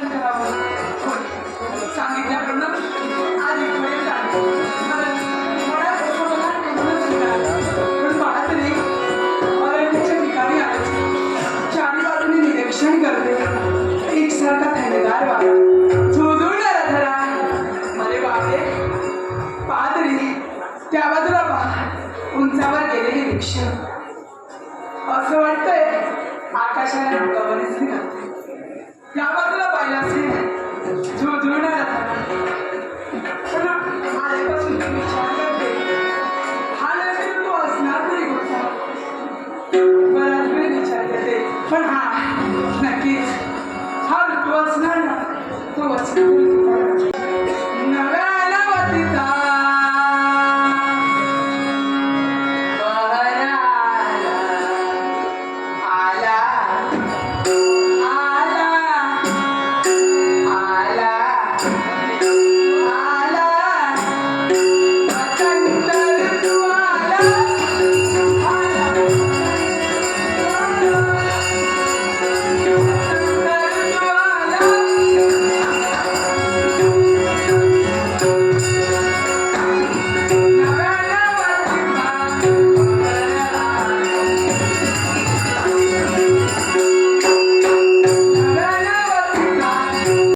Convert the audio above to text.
पालन करावं होय सांगितल्याप्रमाणे आज इथपर्यंत निरीक्षण करते एकसारखा थंडगार वारा. झुळझुळणारा धरा. अरे बापरे. पादरी त्या बाजूला पहा. उंचावर गेलेले रिक्षा असं वाटतंय आकाशाला डोकावरच But I, like it, how it was now.